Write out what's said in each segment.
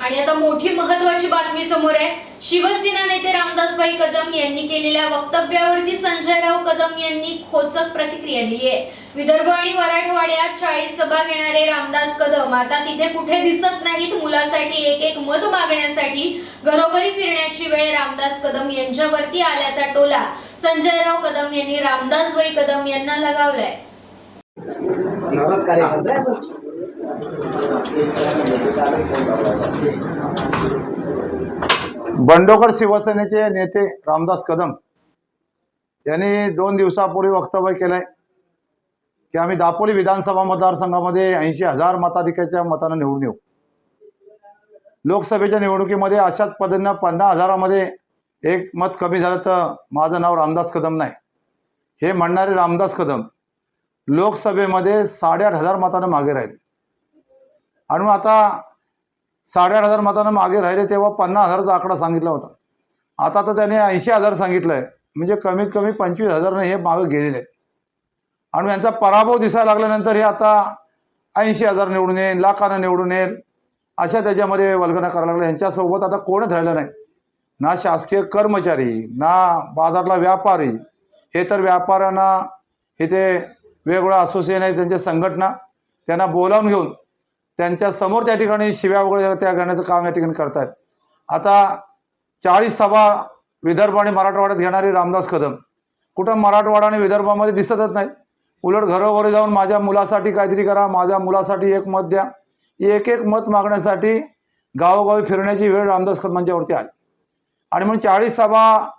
आणि आता मोठी महत्वाची बातमी समोर आहे. शिवसेना नेते रामदासभाई कदम यांनी केलेल्या वक्तव्यावरती संजयराव कदम यांनी खोचक प्रतिक्रिया दिली आहे. विदर्भ आणि मराठवाड्यात चाळीस सभा घेणारे रामदास कदम आता तिथे कुठे दिसत नाहीत? मुलासाठी एक एक मत मागण्यासाठी घरोघरी फिरण्याची वेळ रामदास कदम यांच्यावरती आल्याचा टोला संजयराव कदम यांनी रामदासभाई कदम यांना लगावलाय. बंडोकर शिवसेनेचे नेते रामदास कदम यांनी दोन दिवसापूर्वी वक्तव्य केलंय की आम्ही दापोली विधानसभा मतदारसंघामध्ये ऐंशी हजार मताधिक्याच्या मतानं निवडून येऊ. लोकसभेच्या निवडणुकीमध्ये अशाच पद्धतीनं पन्नास हजारामध्ये एक मत कमी झालं तर माझं नाव रामदास कदम नाही. हे म्हणणारे रामदास कदम लोकसभेमध्ये साडेआठ हजार मतानं मागे राहिले. आणि मग आता साडेआठ हजार मतानं मागे राहिले तेव्हा पन्नास हजाराचा आकडा सांगितला होता. आता तर त्याने ऐंशी हजार सांगितलं आहे म्हणजे कमीत कमी पंचवीस हजारनं हे मागं गेलेले. आहेत आणि यांचा पराभव दिसायला लागल्यानंतर हे आता ऐंशी हजार निवडून येईल लाखानं निवडून येईल अशा त्याच्यामध्ये वल्गना करायला लागल्या. यांच्यासोबत आता कोणच राहिलं नाही. ना शासकीय कर्मचारी ना बाजारला व्यापारी. हे तर व्यापाऱ्यांना हे ते वेगवेगळ्या असोसिएशन आहे त्यांच्या संघटना त्यांना बोलावून घेऊन त्यांच्यासमोर त्या ठिकाणी शिव्या वगैरे त्या घेण्याचं काम या ठिकाणी करतायत. आता चाळीस सभा विदर्भ आणि मराठवाड्यात घेणारे रामदास कदम. कुठं मराठवाडा आणि विदर्भामध्ये दिसतच नाहीत. उलट घरोघरी जाऊन माझ्या मुलासाठी काहीतरी करा माझ्या मुलासाठी एक मत द्या. एक एक मत मागण्यासाठी गावोगावी फिरण्याची वेळ रामदास कदमांच्यावरती आली. आणि म्हणून चाळीस सभा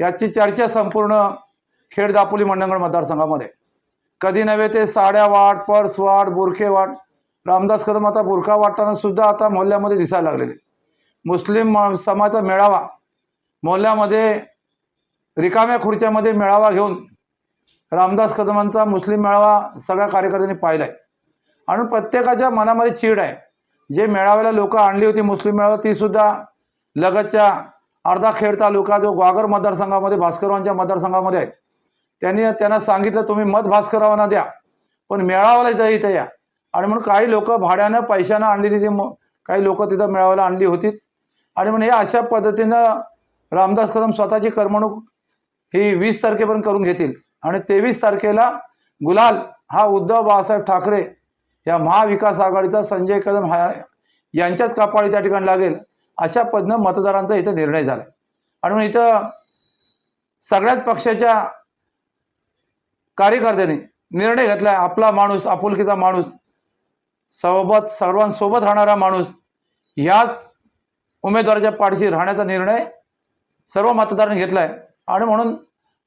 याची चर्चा संपूर्ण खेड दापोली मंडणगड मतदारसंघामध्ये. कधी नव्हे ते साड्या वाट पर्स वाट बुरखे वाट. रामदास कदम आता बुरखा वाटताना सुद्धा आता मोहल्ल्यामध्ये दिसायला लागलेले. मुस्लिम समाजाचा मेळावा मोहल्ल्यामध्ये रिकाम्या खुर्च्यामध्ये मेळावा घेऊन रामदास कदमांचा मुस्लिम मेळावा सगळ्या कार्यकर्त्यांनी पाहिला आहे आणि प्रत्येकाच्या मनामध्ये चीड आहे. जे मेळाव्याला लोकं आणली होती मुस्लिम मेळावा तीसुद्धा लगतच्या अर्धा खेड तालुका जो ग्वागर मतदारसंघामध्ये भास्करवांच्या मतदारसंघामध्ये आहे. त्यांनी त्यांना सांगितलं तुम्ही मत भास्करवांना द्या पण मेळाव्याला जाईत इथं या. आणि म्हणून काही लोक भाड्यानं पैशानं आणलेली ती काही लोक तिथं मिळवायला आणली होती. आणि म्हणून हे अशा पद्धतीनं रामदास कदम स्वतःची करमणूक ही वीस तारखेपर्यंत करून घेतील. आणि तेवीस तारखेला गुलाल हा उद्धव बाळासाहेब ठाकरे या महाविकास आघाडीचा संजय कदम हा यांच्याच कपाळी त्या ठिकाणी लागेल अशा पद्धतीनं मतदारांचा इथं निर्णय झाला. आणि म्हणून इथं सगळ्याच पक्षाच्या कार्यकर्त्यांनी निर्णय घेतला आपला माणूस आपुलकीचा माणूस सोबत सर्वांसोबत राहणारा माणूस ह्याच उमेदवाराच्या पाठीशी राहण्याचा निर्णय सर्व मतदारांनी घेतला आहे आणि म्हणून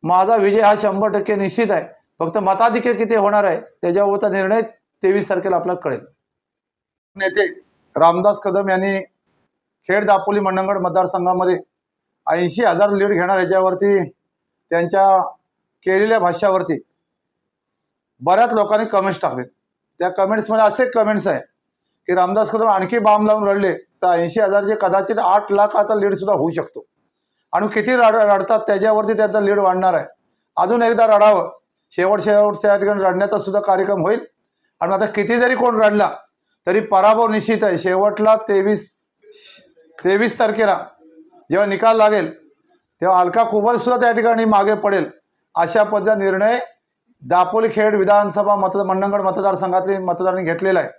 माझा विजय हा शंभर टक्के निश्चित आहे. फक्त मताधिक्य किती होणार आहे त्याच्यावरचा निर्णय तेवीस तारखेला आपल्याला कळेल. नेते रामदास कदम यांनी खेड दापोली मंडणगड मतदारसंघामध्ये ऐंशी हजार लीड घेणार याच्यावरती त्यांच्या केलेल्या भाष्यावरती बऱ्याच लोकांनी कमेंट्स टाकलेत. त्या कमेंट्समध्ये असे कमेंट्स आहे की रामदास कदम आणखी बाम लावून रडले तर ऐंशी हजारचे कदाचित आठ लाखाचा लीडसुद्धा होऊ शकतो. आणि किती रड रडतात त्याच्यावरती त्याचा लीड वाढणार आहे. अजून एकदा रडावं. शेवट शेवट त्या ठिकाणी रडण्याचा सुद्धा कार्यक्रम होईल. आणि आता किती जरी कोण रडला तरी पराभव निश्चित आहे. शेवटला तेवीस तेवीस तारखेला जेव्हा निकाल लागेल तेव्हा अलका कुबलसुद्धा त्या ठिकाणी मागे पडेल. अशा पद्धतीचा निर्णय दापोली खेड विधानसभा मतदार मंडणगड मतदारसंघातले मतदारांनी घेतलेला आहे.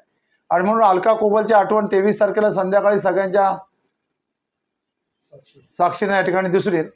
आणि म्हणून अलका कुबलची आठवण तेवीस तारखेला संध्याकाळी सगळ्यांच्या साक्षीने या ठिकाणी दिसून येईल.